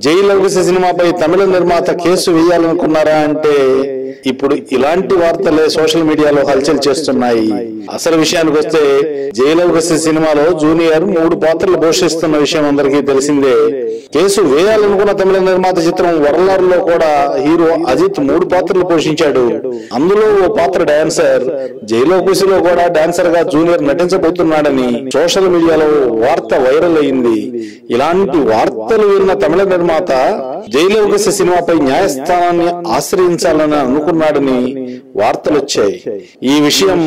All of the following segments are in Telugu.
జైలవకుశ సినిమాపై తమిళ నిర్మాత కేసు వేయాలనుకున్నారా అంటే ఇప్పుడు ఇలాంటి వార్తలే సోషల్ మీడియాలో హల్చల్ చేస్తున్నాయి. అసలు విషయానికి వస్తే జైలవకుశ సినిమాలో జూనియర్ మూడు పాత్రలు పోషిస్తున్న విషయం అందరికీ తెలిసిందే. కేసు వేయాలనుకున్న తమిళ నిర్మాత చిత్రం వరలారులో కూడా హీరో అజిత్ మూడు పాత్రలు పోషించాడు. అందులో ఓ పాత్ర డాన్సర్ జైలవకుశలో కూడా డాన్సర్గా జూనియర్ నటించబోతున్నాడని సోషల్ మీడియాలో వార్త వైరల్ అయింది. ఇలాంటి వార్తలు విన్న తమిళ నిర్మాత జైలవకుశ సినిమాపై న్యాయస్థానాన్ని ఆశ్రయించాలని అనుకున్నాడని వార్తలు వచ్చాయి ఈ విషయం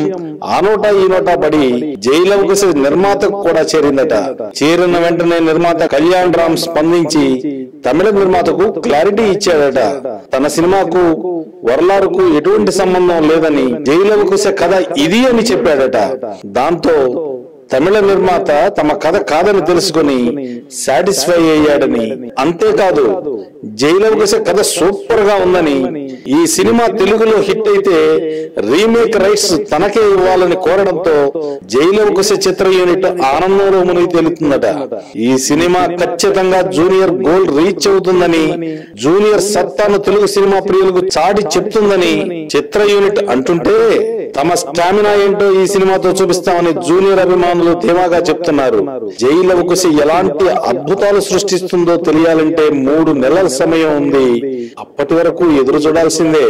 ఆ నోటా ఈ నోటా పడి జైలవకుశ నిర్మాతకు కూడా చేరిందట. చేరిన వెంటనే నిర్మాత కళ్యాణ్ రామ్ స్పందించి తమిళ నిర్మాతకు క్లారిటీ ఇచ్చాడట. తన సినిమాకు వరలారుకు ఎటువంటి సంబంధం లేదని జైలవకుశ కథ ఇది అని చెప్పాడట. దాంతో తమిళ నిర్మాత తమ కథ కాదని తెలుసుకుని సాటిస్ఫై అయ్యాడని. అంతేకాదు జైలవకుశ కథ సూపర్గా ఉందని ఈ సినిమా తెలుగులో హిట్ అయితే రీమేక్ రైట్స్ తనకే ఇవ్వాలని కోరడంతో జైలవకుశ చిత్ర యూనిట్ ఆనందంలో మునిగి తేలుతుందట. ఈ సినిమా ఖచ్చితంగా జూనియర్ గోల్ రీచ్ అవుతుందని జూనియర్ సత్తాను తెలుగు సినిమా ప్రియులకు చాటి చెప్తుందని చిత్ర యూనిట్ అంటుంటే తమ స్టామినా ఏంటో ఈ సినిమాతో చూపిస్తామని జూనియర్ అభిమానులు ధీమాగా చెప్తున్నారు. జైలవకుశ ఎలాంటి అద్భుతాలు సృష్టిస్తుందో తెలియాలంటే మూడు నెలల సమయం ఉంది. అప్పటి వరకు ఎదురు చూడాల్సిందే.